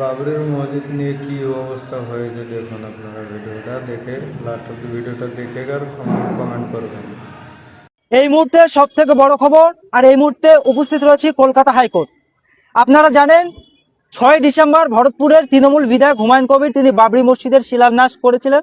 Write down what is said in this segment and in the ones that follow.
বাবরের মসজিদ নিয়ে কি অবস্থা হয়েছে দেখুন আপনারা ভিডিওটা দেখে লাস্ট অব্দি ভিডিওটা দেখে কমেন্ট করবেন। এই মুহূর্তে সব থেকে বড় খবর, আর এই মুহূর্তে উপস্থিত রয়েছে কলকাতা হাইকোর্ট। আপনারা জানেন, ছয় ডিসেম্বর ভরতপুরের তৃণমূল বিধায়ক হুমায়ুন কবির তিনি বাবরি মসজিদের শিলান্যাস করেছিলেন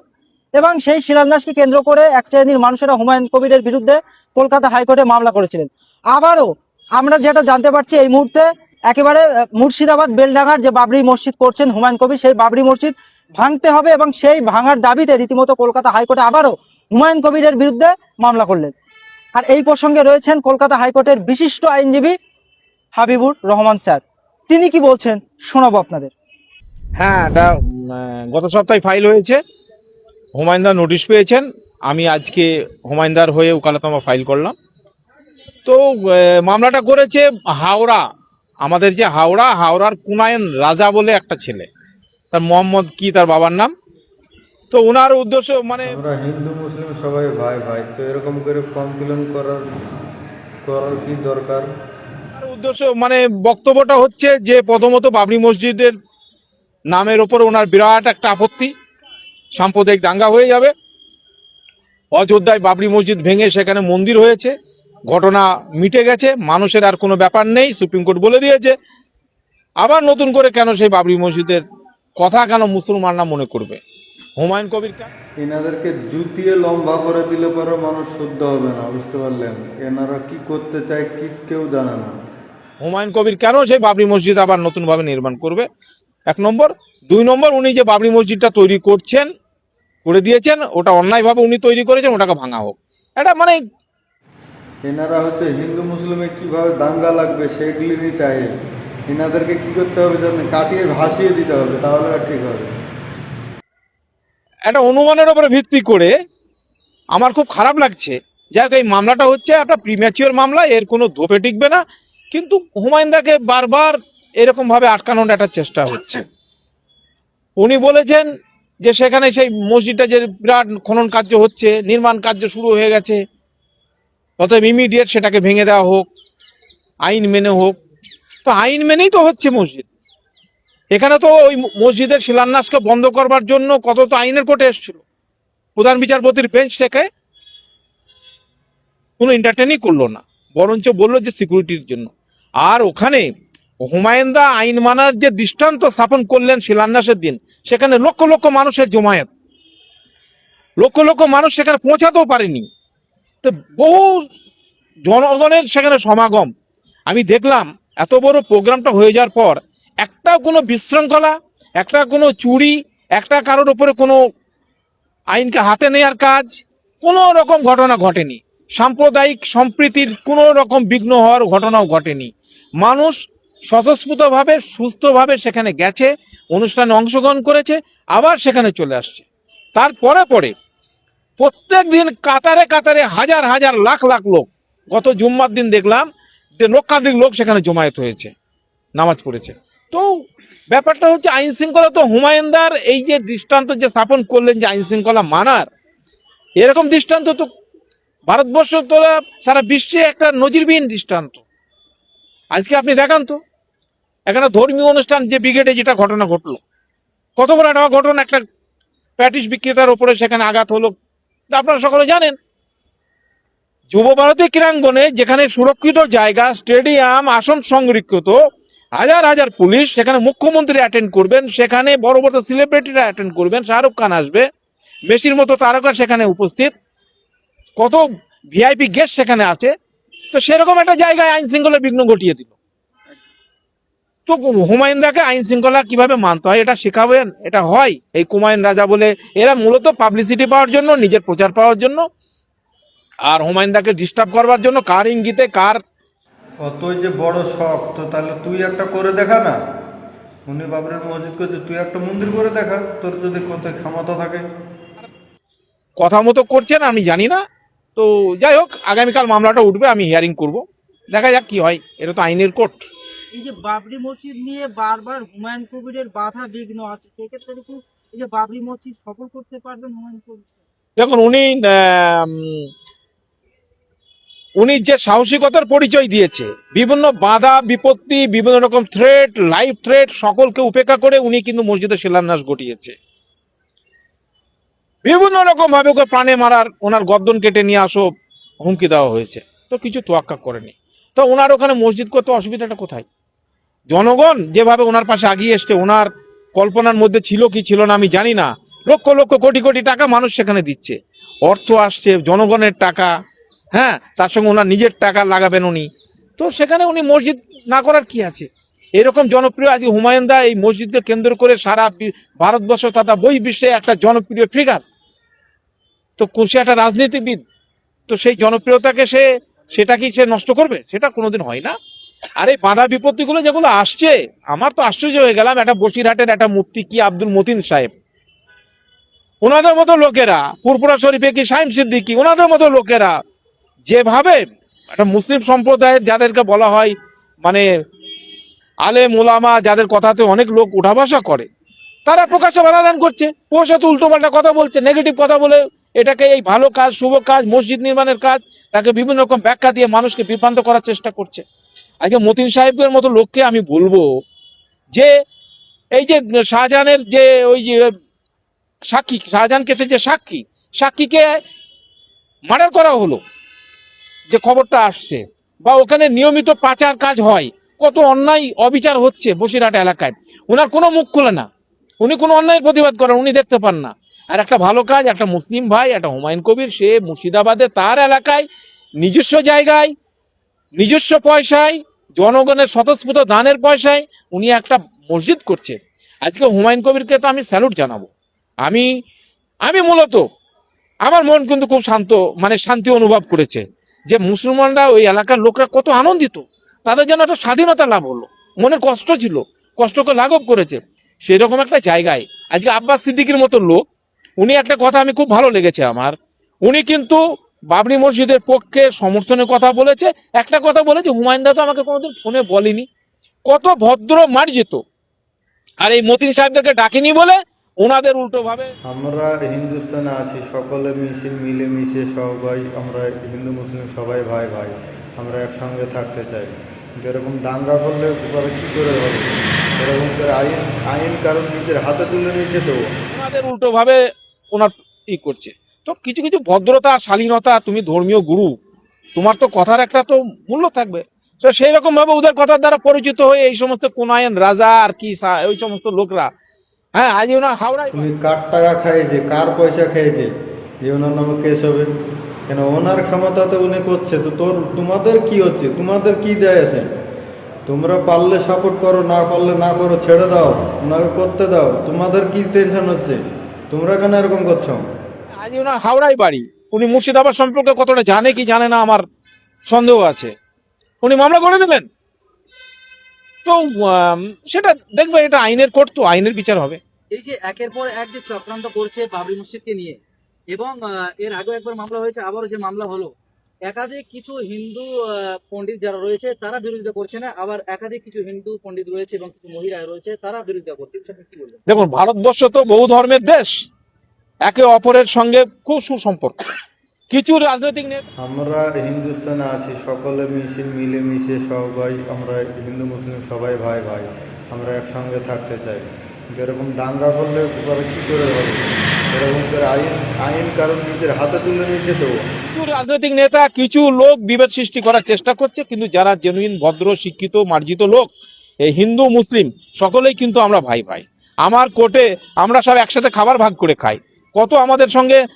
এবং সেই শিলান্যাসকে কেন্দ্র করে এক শ্রেণির মানুষেরা হুমায়ুন কবিরের বিরুদ্ধে কলকাতা হাইকোর্টে মামলা করেছিলেন। আবারও আমরা যেটা জানতে পারছি এই মুহূর্তে একেবারে মুর্শিদাবাদ বেলডাঙ্গার যে বাবরি মসজিদ করছেন হুমায়ুন কবির, সেই বাবরি মসজিদ ভাঙতে হবে এবং সেই ভাঙার দাবিতে রীতিমতো কলকাতা হাইকোর্টে আবারও হুমায়ুন কবিরের বিরুদ্ধে মামলা করলেন। আর এই প্রসঙ্গে রয়েছেন কলকাতা হাইকোর্টের বিশিষ্ট আইনজীবী হাবিবুর রহমান স্যার। তিনি কি বলছেন, শোনাবো আপনাদের। হ্যাঁ এটা গত সপ্তাহে ফাইল হয়েছে। হুমায়ুনদার নোটিশ পেয়েছেন। আমি আজকে হুমায়ুনদার হয়ে উকালতমা ফাইল করলাম। তো মামলাটা করেছে হাওড়া আমাদের যে হাওড়া হাওড়ার কুনায়ন রাজা বলে একটা ছেলে। তার মোহাম্মদ কি তার বাবার নাম? তো ওনার উদ্দেশ্য মানে আমরা হিন্দু মুসলিম সবাই ভাই ভাই তো এরকম করে কমপ্লেন করার করার কি দরকার? উদ্দেশ্য মানে বক্তব্যটা হচ্ছে যে প্রথমত বাবরি মসজিদের নামের ওপর ওনার বিরাট একটা আপত্তি। সাম্প্রদায়িক দাঙ্গা হয়ে যাবে। অযোধ্যায় বাবরি মসজিদ ভেঙে সেখানে মন্দির হয়েছে। ঘটনা মিটে গেছে মানুষের আর কোনো ব্যাপার নেই সুপ্রিম কোর্ট বলে দিয়েছে। আবার নতুন করে কেন সেই বাবরি মসজিদের কথা কেন মুসলমানরা মনে করবে? হুমায়ুন কবির এনাদেরকে জুতিয়ে লম্বা করে দিলে পরে মানুষ শুদ্ধ হবে না বুঝতে পারলেন? এনারা কি করতে চায় কি কেউ জানে না। হুমায়ুন কবির কেন সেই বাবরি মসজিদ আবার নতুনভাবে নির্মাণ করবে? এক নম্বর। দুই নম্বর উনি যে বাবরি মসজিদটা তৈরি করছেন করে দিয়েছেন ওটা অন্যায়ভাবে উনি তৈরি করেছেন ওটাকে ভাঙা হোক। এটা মানে এনারা হচ্ছে হিন্দু মুসলিমে কীভাবে দাঙ্গা লাগবে সেগুলি নিয়ে চাই। এনাদেরকে কি করতে হবে জানেন? কাটিয়ে ভাসিয়ে দিতে হবে, তাহলে ঠিক হবে একটা অনুমানের উপরে ভিত্তি করে আমার খুব খারাপ লাগছে। যাই হোক, এই মামলাটা হচ্ছে একটা প্রিম্যাচিওর মামলা, এর কোনো ধোপে টিকবে না। কিন্তু হুমায়ুনদাকে বারবার এরকমভাবে আটকানোর একটা চেষ্টা হচ্ছে। উনি বলেছেন যে সেখানে সেই মসজিদটা যে বিরাট খনন কার্য হচ্ছে, নির্মাণ কার্য শুরু হয়ে গেছে। অতএব ইমিডিয়েট সেটাকে ভেঙে দেওয়া হোক, আইন মেনে হোক। তো আইন মেনেই তো হচ্ছে মসজিদ। এখানে তো ওই মসজিদের শিলান্যাসকে বন্ধ করবার জন্য কত তো আইনের কোর্টে এসেছিল। প্রধান বিচারপতির বেঞ্চ থেকে কোনো এন্টারটেনই করল না, বরঞ্চ বলল যে সিকিউরিটির জন্য। আর ওখানে হুমায়ুনদা আইন মানার যে দৃষ্টান্ত স্থাপন করলেন শিলান্যাসের দিন, সেখানে লক্ষ লক্ষ মানুষের জমায়েত। লক্ষ লক্ষ মানুষ সেখানে পৌঁছাতেও পারেনি। তো বহু জনগণের সেখানে সমাগম। আমি দেখলাম এত বড় প্রোগ্রামটা হয়ে যাওয়ার পর একটা কোনো বিশৃঙ্খলা, একটা কোনো চুরি, একটা কারোর উপরে কোনো আইনকে হাতে নেওয়ার কাজ, কোনো রকম ঘটনা ঘটেনি। সাম্প্রদায়িক সম্প্রীতির কোনো রকম বিঘ্ন হওয়ার ঘটনাও ঘটেনি। মানুষ স্বতঃস্ফূর্তভাবে, সুস্থভাবে সেখানে গেছে, অনুষ্ঠানে অংশগ্রহণ করেছে, আবার সেখানে চলে আসছে। তারপরে পরে প্রত্যেক দিন কাতারে কাতারে হাজার হাজার লাখ লাখ লোক। গত জুম্মার দিন দেখলাম যে লক্ষাধিক লোক সেখানে জমায়েত হয়েছে, নামাজ পড়েছে। তো ব্যাপারটা হচ্ছে আইন শৃঙ্খলা তো হুমায়ুনদার এই যে দৃষ্টান্ত যে স্থাপন করলেন যে আইন শৃঙ্খলা মানার, এরকম দৃষ্টান্ত তো ভারতবর্ষ তো সারা বিশ্বে একটা নজিরবিহীন দৃষ্টান্ত। আজকে আপনি দেখান তো, এখানে ধর্মীয় অনুষ্ঠান যে ব্রিগেডে যেটা ঘটনা ঘটলো, কত বড় একটা ঘটনা, একটা প্যাটিস বিক্রেতার উপরে সেখানে আঘাত হলো তা আপনারা সকলে জানেন। যুব ভারতী ক্রীড়াঙ্গনে যেখানে সুরক্ষিত জায়গা, স্টেডিয়াম, আসন সংরক্ষিত, হাজার হাজার পুলিশ সেখানে মুখ্যমন্ত্রী অ্যাটেন্ড করবেন, সেখানে বড় বড় সেলিব্রিটিরা অ্যাটেন্ড করবেন, শাহরুখ খান আসবে, মেসির মতো তারকা সেখানে উপস্থিত, কত ভিআইপি গেস্ট সেখানে আছে, তো সেরকম একটা জায়গায় আইন শৃঙ্খলার বিঘ্ন ঘটিয়ে দিল তো হুমায়ুনদাকে আইন শৃঙ্খলা কীভাবে মানতে হয় এটা শেখাবেন এটা হয়। এই কুমায়ুন রাজা বলে এরা মূলত পাবলিসিটি পাওয়ার জন্য নিজের প্রচার পাওয়ার জন্য। আর হুমায়ুনদাকে ডিস্টার্ব করবার জন্য কার ইঙ্গিতে কার অতই যে বড় শখ তো তাহলে তুই একটা করে দেখা না? উনি বাবরের মসজিদ করছে তুই একটা মন্দির করে দেখা তোর যদি কোথায় ক্ষমতা থাকে। কথা মতো করছেন আমি জানি না। তো যাই হোক আগামীকাল মামলাটা উঠবে আমি হিয়ারিং করব। দেখা যাক কি হয় এটা তো আইনের কোর্ট এই যে বাবরি মসজিদ নিয়ে বারবার হুমায়ুন কবিরের বাধা বিঘ্ন আছে সেক্ষেত্রে কি এই যে বাবরি মসজিদ সফল করতে পারবেন হুমায়ুন কবির দেখুন, উনি উনি যে সাহসিকতার পরিচয় দিয়েছে, বিভিন্ন বাধা, বিপত্তি, বিভিন্ন রকম থ্রেট লাইফ থ্রেট সকলকে উপেক্ষা করে উনি কিন্তু মসজিদের শিলান্যাস ঘটিয়েছে। বিভিন্ন রকম ভাবে ওকে প্রাণে মারার ওনার গর্দন কেটে নিয়ে আসো হুমকি দেওয়া হয়েছে। তো কিছু তোয়াক্কা করেনি। তো ওনার ওখানে মসজিদ করতে অসুবিধাটা কোথায়? জনগণ যেভাবে ওনার পাশে আগিয়ে এসছে, ওনার কল্পনার মধ্যে ছিল কি ছিল না আমি জানি না। লক্ষ লক্ষ কোটি কোটি টাকা মানুষ সেখানে দিচ্ছে। অর্থ আসছে, জনগণের টাকা হ্যাঁ তার সঙ্গে ওনার নিজের টাকা লাগাবেন উনি। তো সেখানে উনি মসজিদ না করার কি আছে? এরকম জনপ্রিয় আজকে হুমায়ুন দা এই মসজিদকে কেন্দ্র করে সারা ভারতবর্ষ তথা বই বিশ্বে একটা জনপ্রিয় ফিগার তো কো- সে একটা রাজনীতিবিদ। তো সেই জনপ্রিয়তাকে সে, সেটা কি সে নষ্ট করবে? সেটা কোনোদিন হয় না। আর এই বাধা বিপত্তিগুলো যেগুলো আসছে, আমার তো আশ্চর্য হয়ে গেলাম, একটা বসিরহাটের একটা মুফতি কি আব্দুল মতিন সাহেব? ওনাদের মতো লোকেরা পুরপুরা শরীফে কি সাইম সিদ্দিকি, ওনাদের মতো লোকেরা যেভাবে একটা মুসলিম সম্প্রদায়ের যাদেরকে বলা হয় মানে আলে মোলামা যাদের কথাতে অনেক লোক উঠা বসা করে, তারা প্রকাশ্যে বানাদান করছে ওর সাথে উল্টোপাল্টা কথা বলছে নেগেটিভ কথা বলে এটাকে এই ভালো কাজ, শুভ কাজ, মসজিদ নির্মাণের কাজ, তাকে বিভিন্ন রকম ব্যাখ্যা দিয়ে মানুষকে বিভ্রান্ত করার চেষ্টা করছে। আজকে মতিন সাহেবের মতো লোককে আমি বলব যে, এই যে শাহজাহানের যে ওই যে সাক্ষী শাহজাহান কেসে যে সাক্ষী, সাক্ষীকে মার্ডার করা হলো, যে খবরটা আসছে, বা ওখানে নিয়মিত পাচার কাজ হয়, কত অন্যায় অবিচার হচ্ছে বসিরহাট এলাকায়, ওনার কোনো মুখ খুলে না, উনি কোনো অন্যায়ের প্রতিবাদ করেন, উনি দেখতে পান না। আর একটা ভালো কাজ, একটা মুসলিম ভাই, একটা হুমায়ুন কবির, সে মুর্শিদাবাদে তার এলাকায় নিজস্ব জায়গায় নিজস্ব পয়সায়, জনগণের স্বতঃস্ফূর্ত দানের পয়সায় উনি একটা মসজিদ করছে। আজকে হুমায়ুন কবিরকে তো আমি স্যালুট জানাব। আমি আমি মূলত, আমার মন কিন্তু খুব শান্ত মানে শান্তি অনুভব করেছে যে মুসলমানরা ওই এলাকার লোকরা কত আনন্দিত। তাদের যেন একটা স্বাধীনতা লাভ হলো। মনের কষ্ট ছিল, কষ্টকে লাঘব করেছে। সেরকম একটা জায়গায়, আজকে আব্বাস সিদ্দিকির মতো লোক, উনি একটা কথা আমি খুব ভালো লেগেছে আমার। উনি কিন্তু বাবরি মসজিদের পক্ষে সমর্থনের কথা বলেছে। একটা কথা বলেছে হুমায়ুন দা তো আমাকে কোনোদিন ফোনে বলেনি। কত ভদ্র মার যেত আর এই মতিন সাহেবদেরকে ডাকেনি বলে ওনাদের উল্টো ভাবে আমরা হিন্দুস্তানে আছি সকলে মিশে মিলে মিশে সবাই আমরা হিন্দু মুসলিম সবাই ভাই ভাই। আমরা একসঙ্গে থাকতে চাই। যেরকম দাঙ্গা করলে পরে কী করে হবে? এরকম করে আইন আইন কারণ নিজের হাতে তুলে নিয়েছে তো। ওনাদের উল্টো ভাবে ওনার ই করছে। তো কিছু কিছু ভদ্রতা, শালীনতা তুমি ধর্মীয় গুরু, তোমার তো কথার একটা তো মূল্য থাকবে। তো সেই রকম ভাবে ওদের কথার দ্বারা পরিচিত হয়ে এই সমস্ত কোনায়ন রাজা আর কি ওই সমস্ত লোকরা। হ্যাঁ আজ ওনার হাওড়ায় কার টাকা খাইয়েছে, কার পয়সা খেয়েছে যে ওনার নামে কেস হবে। কেন ওনার ক্ষমতাতে উনি করছে, তো তোর, তোমাদের কি হচ্ছে? তোমাদের কি দেয় আছে? তোমরা পারলে সাপোর্ট করো, না পারলে না করো, ছেড়ে দাও, ওনাকে করতে দাও। তোমাদের কি টেনশন হচ্ছে? তোমরা কেন এরকম করছ? আজ ওনার হাওড়ায় বাড়ি। উনি মুর্শিদাবাদ সম্পর্কে কতটা জানে কি জানে না আমার সন্দেহ আছে। উনি মামলা করে দিলেন তো সেটা দেখবে এটা আইনের কোর্ট তো আইনের বিচার হবে। এই যে একের পর এক যে চক্রান্ত করছে বাবরি মসজিদকে নিয়ে এবং এর আগেও একবার মামলা হয়েছে আবারও যে মামলা হলো একাধিক কিছু হিন্দু পণ্ডিত যারা রয়েছে তারা বিরোধিতা করছে না আবার একাধিক কিছু হিন্দু পণ্ডিত রয়েছে এবং কিছু মহিলা রয়েছে তারা বিরোধিতা করছে সেটা কি বলবেন? দেখুন ভারতবর্ষ তো বহু ধর্মের দেশ। একে অপরের সঙ্গে খুব সুসম্পর্ক। কিছু রাজনৈতিক নেতা আমরা হিন্দুস্তানে আছি সকলে মিশে মিলে মিশে সবাই আমরা হিন্দু মুসলিম সবাই ভাই ভাই আমরা একসঙ্গে থাকতে চাই। যেরকম দাঙ্গা করলে পরে কী করে হবে? এরকম করে আইন আইন কারণ নিজের হাতে তুলে নিয়েছে তো। কিছু রাজনৈতিক নেতা কিছু লোক বিভেদ সৃষ্টি করার চেষ্টা করছে কিন্তু যারা জেনুইন ভদ্র শিক্ষিত মার্জিত লোক এই হিন্দু মুসলিম সকলেই কিন্তু আমরা ভাই ভাই। আমার কোর্টে আমরা সব একসাথে খাবার ভাগ করে খাই। কত আমাদের সঙ্গে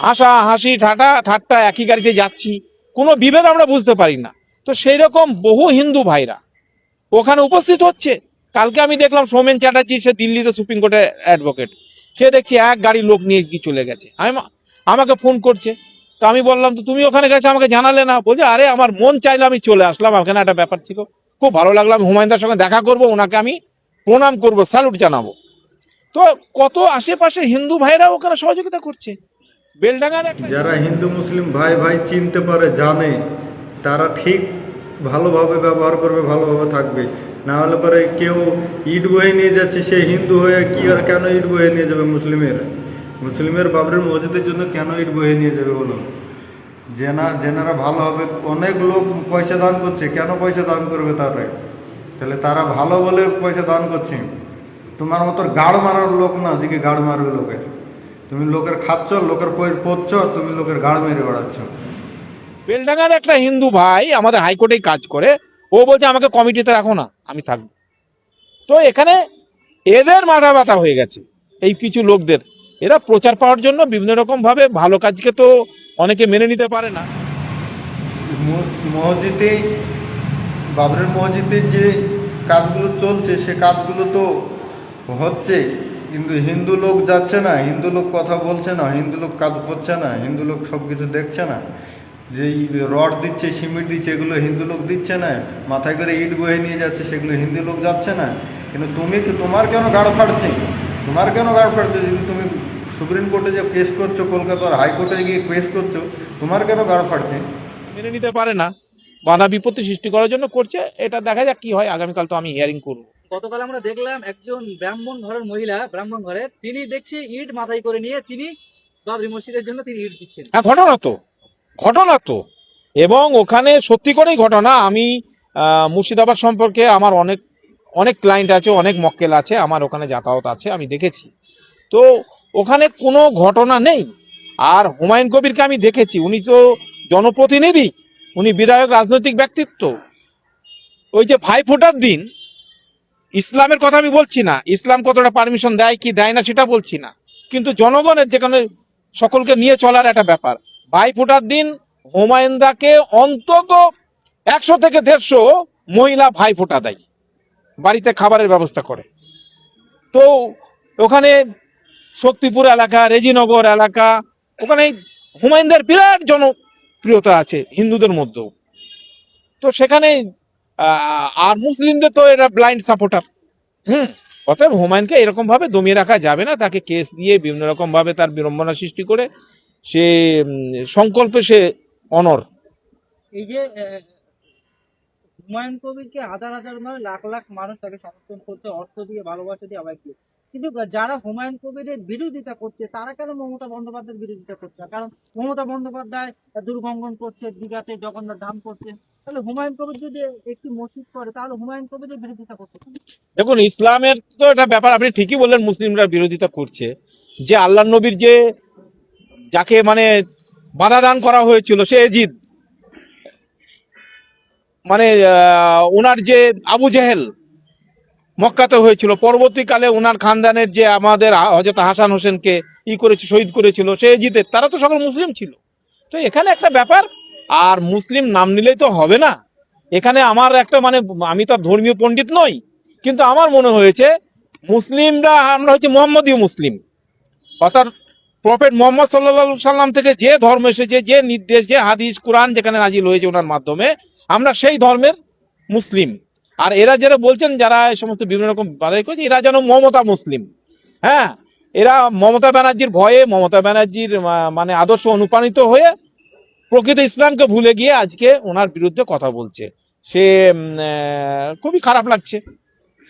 হাসা, হাসি, ঠাটা, ঠাট্টা একই গাড়িতে যাচ্ছি। কোনো বিভেদ আমরা বুঝতে পারি না। তো সেই রকম বহু হিন্দু ভাইরা ওখানে উপস্থিত হচ্ছে। কালকে আমি দেখলাম সৌমেন চ্যাটার্জি, সে দিল্লিতে সুপ্রিম কোর্টের অ্যাডভোকেট সে দেখছি এক গাড়ি লোক নিয়ে কি চলে গেছে। আমি আমাকে ফোন করছে। তো আমি বললাম, তো তুমি ওখানে গেছে? আমাকে জানালে না? বলছে, আরে, আমার মন চাইলে আমি চলে আসলাম। ওখানে একটা ব্যাপার ছিল। খুব ভালো লাগল। আমি হুমায়ুনদার সঙ্গে দেখা করব। ওনাকে আমি প্রণাম করব। স্যালুট জানাব। তো কত আশেপাশে হিন্দু ভাইরা ওখানে সহযোগিতা করছে? বেলডাঙ্গার যারা হিন্দু, মুসলিম ভাই ভাই চিনতে পারে, জানে, তারা ঠিক ভালোভাবে ব্যবহার করবে, ভালোভাবে থাকবে। না হলে পরে কেউ ইট বয়ে নিয়ে যাচ্ছে, সে হিন্দু হয়ে কি আর কেন ইট বয়ে নিয়ে যাবে মুসলিমের? মুসলিমের বাবরের মসজিদের জন্য কেন ইট বয়ে নিয়ে যাবে বলুন? জেনা জেনারা ভালো হবে, অনেক লোক পয়সা দান করছে, কেন পয়সা দান করবে তারা তাহলে তারা ভালো বলে পয়সা দান করছে। তোমার মতো গাড় মারার লোক না যে গাড় মারবে লোকের? তুমি লোকের খাচ্ছ লোকের পড়ছ তুমি লোকের গাড় মেরে বেড়াচ্ছ। বেলডাঙ্গার একটা হিন্দু ভাই আমাদের হাইকোর্টেই কাজ করে ও বলছে আমাকে কমিটিতে রাখো না আমি থাকব। তো এখানে এদের মাথা ব্যথা হয়ে গেছে এই কিছু লোকদের। এরা প্রচার পাওয়ার জন্য বিভিন্ন রকম ভাবে ভালো কাজকে তো অনেকে মেনে নিতে পারে না। মসজিদে বাবরের মসজিদে যে কাজগুলো চলছে সে কাজগুলো তো হচ্ছে, কিন্তু হিন্দু লোক যাচ্ছে না, হিন্দু লোক কথা বলছে না, হিন্দু লোক কাজ করছে না, হিন্দু লোক সব কিছু দেখছে না। যে রড দিচ্ছে, সিমেন্ট দিচ্ছে, এগুলো হিন্দু লোক দিচ্ছে না। মাথায় করে ইট বয়ে নিয়ে যাচ্ছে, সেগুলো হিন্দু লোক যাচ্ছে না। কিন্তু তুমি তোমার কেন গাড় ফাটছে? তোমার কেন গাড় ফাটছে? যদি তুমি সুপ্রিম কোর্টে যে কেস করছ, কলকাতার হাইকোর্টে গিয়ে কেস করছ, তোমার কেন গাড় ফাটছে? মেনে নিতে পারে না। বাধা বিপত্তি সৃষ্টি করার জন্য করছে, এটা দেখা যাক কি হয়। আগামীকাল তো আমি হিয়ারিং করব। গতকাল আমরা দেখলাম একজন ব্রাহ্মণ ঘরের মহিলা, ব্রাহ্মণ ঘরের তিনি দেখছি ইট মাথায় করে নিয়ে তিনি বাবরি মসজিদের জন্য তিনি ইট দিচ্ছেন। হ্যাঁ ঘটনা তো ঘটনা তো। এবং ওখানে সত্যি করেই ঘটনা, আমি মুর্শিদাবাদ সম্পর্কে আমার অনেক অনেক ক্লায়েন্ট আছে, অনেক মক্কেল আছে, আমার ওখানে যাতায়াত আছে, আমি দেখেছি। তো ওখানে কোনো ঘটনা নেই। আর হুমায়ুন কবিরকে আমি দেখেছি, উনি তো জনপ্রতিনিধি, উনি বিধায়ক রাজনৈতিক ব্যক্তিত্ব। ওই যে ভাই ফোটার দিন ইসলামের কথা আমি বলছি না। ইসলাম কতটা পারমিশন দেয়, কি দেয় না, সেটা বলছি না। কিন্তু জনগণের যেখানে সকলকে নিয়ে চলার একটা ব্যাপার। ভাই ফোটার দিন হুমায়ুনদাকে অন্তত একশো থেকে দেড়শো মহিলা ভাই ফোটা দেয়। বাড়িতে খাবারের ব্যবস্থা করে। তো ওখানে শক্তিপুর এলাকা, রেজিনগর এলাকা, ওখানে হুমায়ুনদের বিরাট জনপ্রিয়তা আছে হিন্দুদের মধ্যেও। তো সেখানে আর মুসলিমদের তো এরা ব্লাইন্ড সাপোর্টার হুম, অতএব হুমায়ুনকে এরকম ভাবে দমিয়ে রাখা যাবে না, তাকে কেস দিয়ে বিভিন্ন রকম ভাবে তার বিড়ম্বনা সৃষ্টি করে সে সংকল্পে সে অনর এই যে হুমায়ুন কবিরকে হাজার হাজার নয় লাখ লাখ মানুষ তাকে সমর্থন করছে, অর্থ দিয়ে, ভালোবাসা দিয়ে, আবার কিন্তু যারা হুমায়ুন কবিরের বিরোধিতা করছে, তারা কেন মমতা বন্দ্যোপাধ্যায়ের বিরোধিতা করছে কারণ মমতা বন্দ্যোপাধ্যায় দুর্গঙ্গন করছে, দীঘাতে জগন্নাথ ধাম করছে। তাহলে হুমায়ুন কবির যদি একটি মসজিদ করে, তাহলে হুমায়ুন কবিরের বিরোধিতা করছে দেখুন, ইসলামের তো এটা ব্যাপার, আপনি ঠিকই বললেন মুসলিমরা বিরোধিতা করছে। যে আল্লাহ নবীর যে যাকে মানে বাধা দান করা হয়েছিল, সে এজিদ। মানে ওনার যে আবু জেহেল মক্কাতে হয়েছিল। পরবর্তীকালে ওনার খানদানের যে আমাদের হজরত হাসান হোসেনকে ই করেছে, শহীদ করেছিল, সে এজিদের তারা তো সকল মুসলিম ছিল। তো এখানে একটা ব্যাপার, আর মুসলিম নাম নিলেই তো হবে না। এখানে আমার একটা মানে আমি তো ধর্মীয় পণ্ডিত নই, কিন্তু আমার মনে হয়েছে মুসলিমরা, আমরা হচ্ছে মোহাম্মদীয় মুসলিম। অর্থাৎ প্রফেট মোহাম্মদ সাল্লা সাল্লাম থেকে যে ধর্ম এসেছে, যে নির্দেশ, যে হাদিস, কোরআন যেখানে নাজিল হয়েছে ওনার মাধ্যমে, আমরা সেই ধর্মের মুসলিম। আর এরা যারা বলছেন যারা এই সমস্ত বিভিন্ন রকম বাধাই করছে, এরা যেন মমতা মুসলিম। হ্যাঁ? এরা মমতা ব্যানার্জির ভয়ে, মমতা ব্যানার্জির মানে আদর্শ অনুপ্রাণিত হয়ে প্রকৃত ইসলামকে ভুলে গিয়ে আজকে ওনার বিরুদ্ধে কথা বলছে। সে খুবই খারাপ লাগছে।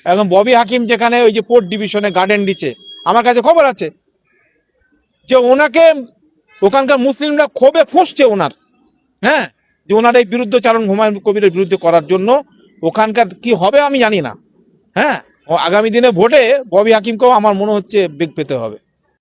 এখন ববি হাকিম যেখানে ওই যে পোর্ট ডিভিশনে গার্ডেন দিচ্ছে, আমার কাছে খবর আছে যে ওনাকে ওখানকার মুসলিমরা ক্ষোভে ফুঁসছে ওনার। হ্যাঁ? যে ওনার এই বিরুদ্ধ চালন হুমায়ুন কবিরের বিরুদ্ধে করার জন্য ওখানকার কি হবে আমি জানি না। হ্যাঁ? আগামী দিনে ভোটে ববি হাকিমকেও আমার মনে হচ্ছে বেগ পেতে হবে।